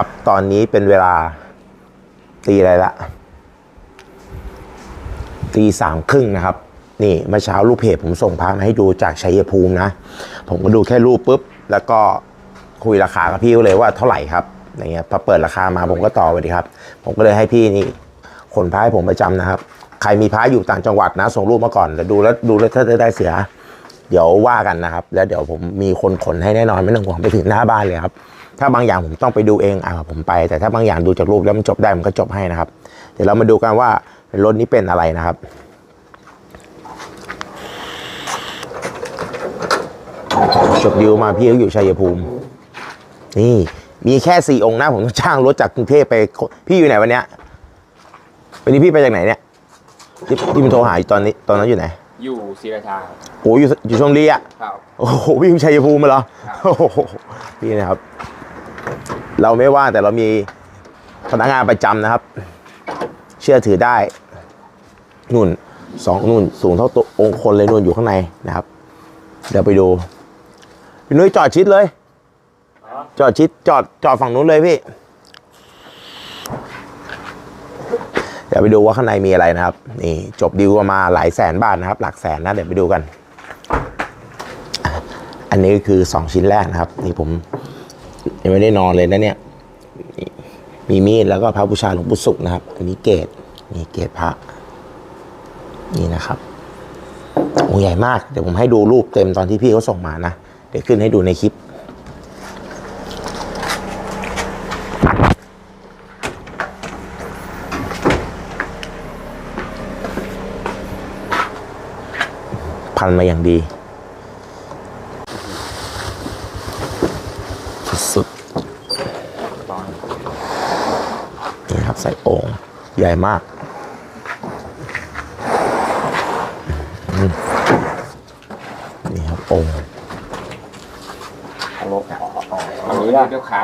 ครับ ตอนนี้เป็นเวลาตีอะไรละตีสามครึ่งนะครับ นี่เมื่อเช้ารูปเพจผมส่งพามาให้ดูจากชัยภูมินะ ผมก็ดูแค่รูปปุ๊บ แล้วก็คุยราคากับพี่เลยว่าเท่าไหร่ครับอย่างเงี้ยพอเปิดราคามาผมก็ต่อไปดีครับ ผมก็เลยให้พี่นี่ขนพาให้ผมประจำนะครับ ใครมีพาอยู่ต่างจังหวัดนะ ส่งรูปมาก่อนแต่ดูแล้วดูแล้วถ้าได้เสือเดี๋ยวว่ากันนะครับ แล้วเดี๋ยวผมมีคนขนให้แน่นอนไม่ต้องห่วงไปถึงหน้าบ้านเลยครับ ถ้าบางอย่างผมต้องไปดูเองอ่าผมไป แต่ถ้าบางอย่างดูจากรูปแล้วมันจบได้มันก็จบให้นะครับ เดี๋ยวเรามาดูกันว่ารถนี้เป็นอะไรนะครับจบดิวมาพี่เขาอยู่ชัยภูมิ นี่ มีแค่สี่องค์นะผมจ้างรถจากกรุงเทพไป พี่อยู่ไหนวันเนี้ยวันนี้พี่ไปจากไหนเนี่ยที่ที่มันโทรหาอยู่ตอนนี้ตอนนั้นอยู่ไหน อยู่ศรีราชาครับโอ้อยู่อยู่ชลบุรีอะครับโอ้โหวิ่งชัยภูมิมาเหรอครับโอ้โหนี่นะครับ เราไม่ว่างแต่เรามีพนักงานประจำนะครับ เชื่อถือได้นุ่นสองนุ่นสูงเท่าตัวองค์คนเลยนุ่นอยู่ข้างในนะครับ เดี๋ยวไปดูพี่นุ้ยจอดชิดเลย จอดชิดจอดจอดฝั่งนู้นเลยพี่ เดี๋ยวไปดูว่าข้างในมีอะไรนะครับ นี่จบดีลมาหลายแสนบาทนะครับ หลักแสนนะเดี๋ยวไปดูกัน อันนี้คือ2ชิ้นแรกนะครับ นี่ผม ยังไม่ได้นอนเลยนะเนี่ย มีมีดแล้วก็พระบูชาหลวงปู่ศุกร์นะครับ อันนี้เกตนี่เกตพระนี่นะครับโอ้ใหญ่มาก เดี๋ยวผมให้ดูรูปเต็มตอนที่พี่เขาส่งมานะ เดี๋ยวขึ้นให้ดูในคลิป พันมาอย่างดีๆนี่ครับ ใส่โอ่งใหญ่มากนี่ครับโอ่งอาลบเอานี้ละเดี๋ยวขา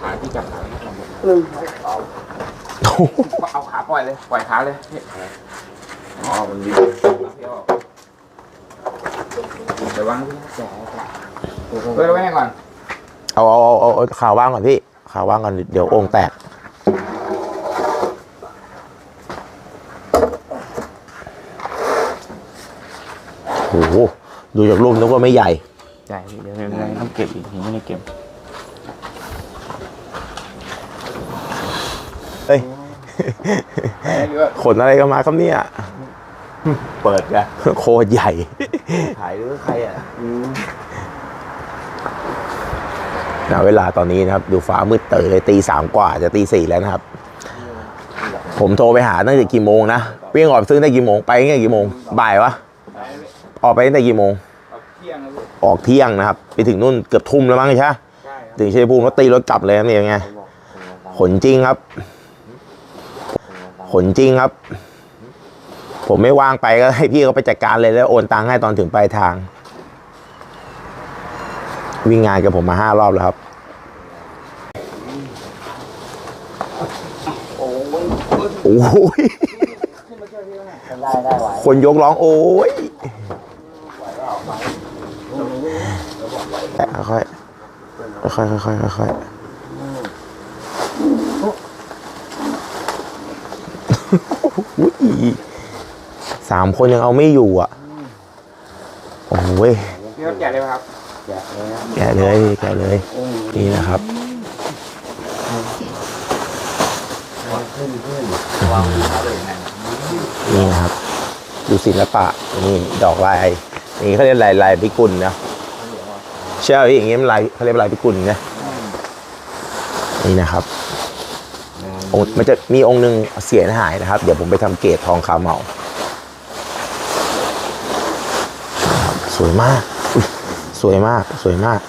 ขาที่จับขาเอาขาปล่อยเลยปล่อยขาเลยนี่อ๋อมันดีเดี๋ยววางที่แจ๋เฮ้ยเราไว้ให้ก่อนเอาเอาเอาเอาข่าวว่างก่อนพี่ข่าวว่างก่อนเดี๋ยวโอ่งแตก โอ้โหดูจากรูปนึกว่าไม่ใหญ่ใช่เดี๋ยวยังต้องเก็บอีกยังไม่ได้เก็บเฮ้ยขนอะไรก็มาครับเนี่ย เปิดกันโคตรใหญ่ถ่ายหรือใครอะณเวลาตอนนี้นะครับ ดูฟ้ามืดตื่นเลยตีสามกว่าจะตีสี่แล้วนะครับ ผมโทรไปหาตั้งแต่กี่โมงนะเปี้ยงออกไปซื้อตั้งแต่กี่โมงไปตั้งแต่กี่โมงบ่ายวะ ออกไปตั้งแต่กี่โมงเที่ยงแล้วออกเที่ยงนะครับ ไปถึงนู่นเกือบทุ่มแล้วมั้งใช่ไหมใช่ถึงชัยภูมิแล้วตีรถกลับเลยครับนี่ยังไงขนจริงครับขนจริงครับ ผมไม่ว่างไปก็ให้พี่เขาไปจัดการเลยแล้วโอนตังค์ให้ตอนถึงปลายทาง วิ่งงานกับผมมาห้ารอบแล้วครับโอ้ยคนยกร้องโอ้ย ค่อยๆค่อยๆค่อยๆค่อยๆอุ๊ยสามคนยังเอาไม่อยู่อะ โอ้ยพี่เขาแจกเลยไหมครับ แกะเลยแกะเลย นี่นะครับนี่นะครับ ดูศิลปะ นี่ ดอกลาย นี่เขาเรียกลายลายพิกุลนะ เชื่อพี่อย่างงี้มันลายเขาเรียกลายพิกุลนะนี่นะครับองค์มันจะมีองค์หนึ่งเสียหายนะครับ เดี๋ยวผมไปทำเกรดทองคำเหมานะครับสวยมากอุ๊ยสวยมาก สวยมาก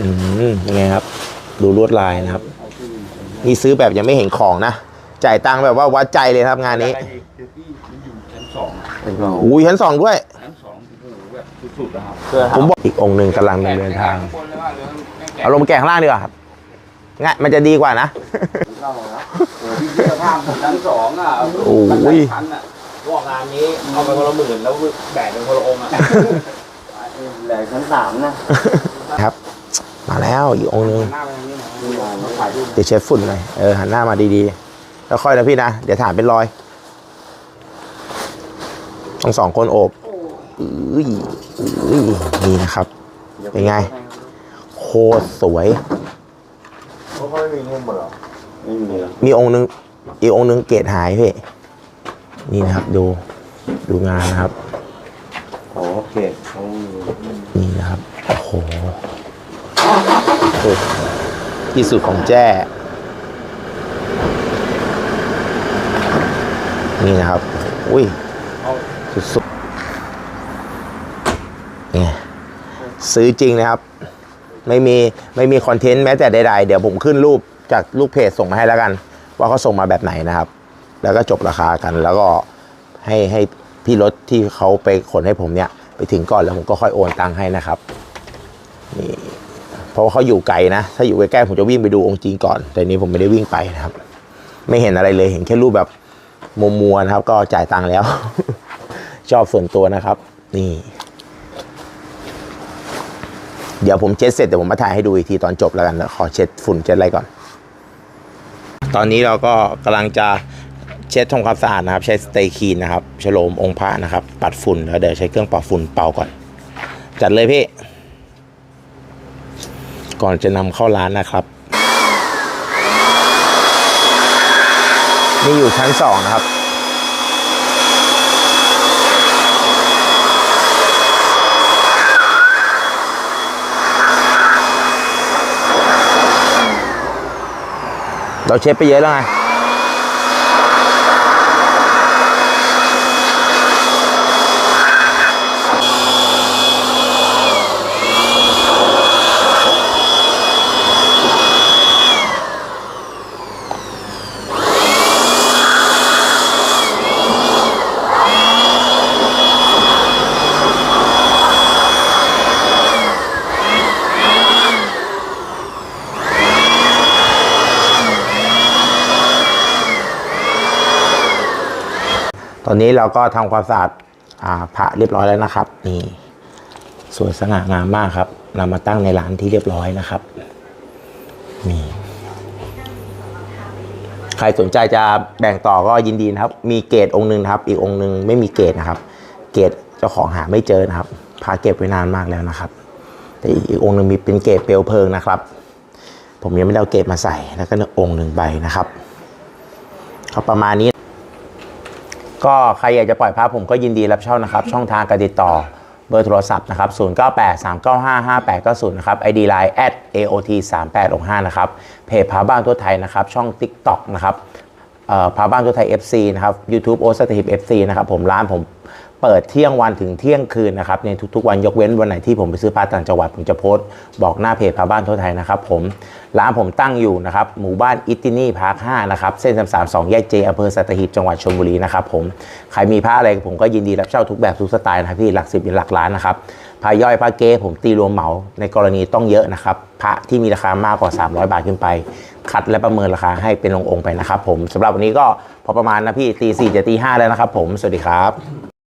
อืมยังไงครับ ดูลวดลายนะครับ นี่ซื้อแบบยังไม่เห็นของนะ จ่ายตังค์แบบว่าวัดใจเลยครับงานนี้อุ้ยชั้นสองด้วย ผมบอกอีกองค์หนึ่งกำลังดำเนินทางบนเลยว่าเหลือแกะเอาลงมาแกะข้างล่างดีกว่าครับง่ายมันจะดีกว่านะเข้าแล้วโอ้พี่เชื่อภาพผมชั้นสองอะโอ้ยพันอะว่างานนี้เอาไปคนละหมื่นแล้วแบกเป็นคนละองค์อะแหลกชั้นสามนะครับ มาแล้วอีกองค์นึงหน้าไปทางนี้หน่อยนี่มาถ่ายรูปเดี๋ยวเช็ดฝุ่นหน่อยเออหันหน้ามาดีๆ แล้วค่อยนะพี่นะ เดี๋ยวฐานเป็นรอยต้องสองคนโอบ อุ้ยอุ้ยนี่นะครับ เป็นไง โคตรสวย เขาไม่มีเงินหมดหรอไม่มีหรอกมีองค์นึง อีกองค์นึงเกรดหายพี่นี่นะครับดู ดูงานนะครับโอเคเขามีนี่นะครับ โอ้โหโอ้ที่สุดของแจ้ นี่นะครับ อุ้ย สุดๆเนี่ย ซื้อจริงนะครับ ไม่มีไม่มีคอนเทนต์แม้แต่ใดๆ เดี๋ยวผมขึ้นรูปจากลูกเพจส่งมาให้แล้วกัน ว่าเขาส่งมาแบบไหนนะครับ แล้วก็จบราคากัน แล้วก็ให้ให้พี่รถที่เขาไปขนให้ผมเนี่ย ไปถึงก่อนแล้วผมก็ค่อยโอนตังค์ให้นะครับนี่เพราะว่าเขาอยู่ไกลนะ ถ้าอยู่ใกล้ๆผมจะวิ่งไปดูองค์จริงก่อน แต่นี้ผมไม่ได้วิ่งไปนะครับ ไม่เห็นอะไรเลยเห็นแค่รูปแบบมัวๆนะครับ ก็จ่ายตังค์แล้ว ชอบส่วนตัวนะครับ นี่ เดี๋ยวผมเช็ดเสร็จเดี๋ยวผมมาถ่ายให้ดูอีกทีตอนจบแล้วกันแล้วขอเช็ดฝุ่นเช็ดอะไรก่อน ตอนนี้เราก็กำลังจะเช็ดทำความสะอาดนะครับ ใช้สเตย์คีนนะครับฉโลมองค์พระนะครับ ปัดฝุ่นแล้วเดี๋ยวใช้เครื่องเป่าฝุ่นเป่าก่อน จัดเลยพี่ ก่อนจะนำเข้าร้านนะครับนี่อยู่ชั้นสองนะครับ เราเช็ดไปเยอะแล้วไง ตอนนี้เราก็ทำความสะอาดอ่าพระเรียบร้อยแล้วนะครับ นี่สวยสง่างามมากครับนำมาตั้งในร้านที่เรียบร้อยนะครับนี่ใครสนใจจะแบ่งต่อก็ยินดีนะครับ มีเกรดองค์หนึ่งครับ อีกองค์หนึ่งไม่มีเกรดนะครับ เกรดเจ้าของหาไม่เจอนะครับพาเก็บไว้นานมากแล้วนะครับ แต่อีกองค์หนึ่งมีเป็นเกรดเปลวเพลิงนะครับ ผมยังไม่ได้เอาเกรดมาใส่แล้วก็องค์หนึ่งใบนะครับก็ประมาณนี้ ก็ใครอยากจะปล่อยภาพผมก็ยินดีรับเช่านะครับ ช่องทางการติดต่อเบอร์โทรศัพท์นะครับ 0983955890 นะครับ ID Line at aot 3865นะครับ เพจพาบ้านทั่วไทยนะครับ ช่อง TikTok นะครับพาบ้านทั่วไทย FC นะครับ YouTube โอสถิบ FC นะครับ ผมร้านผม เปิดเที่ยงวันถึงเที่ยงคืนนะครับในทุกๆวันยกเว้นวันไหนที่ผมไปซื้อปลาต่างจังหวัดผมจะโพสต์บอกหน้าเพจพาบ้านทั่วไทยนะครับผมร้านผมตั้งอยู่นะครับหมู่บ้านอิตตินี่พาร์ค5นะครับเส้น332แยกเจอำเภอสัตหีบจังหวัดชลบุรีนะครับผมใครมีผ้าอะไรผมก็ยินดีรับเช่าทุกแบบทุกสไตล์นะครับพี่หลักสิบหรือหลักล้านนะครับผ้าย่อยผ้าเก้ผมตีรวมเหมาในกรณีต้องเยอะนะครับพระที่มีราคามากกว่า 300 บาทขึ้นไป คัดและประเมินราคาให้เป็นองค์ไปนะครับผมสำหรับวันนี้ก็พอประมาณนะพี่ตีสี่จะตีห้าแล้วนะครับผมสวัสดีครับ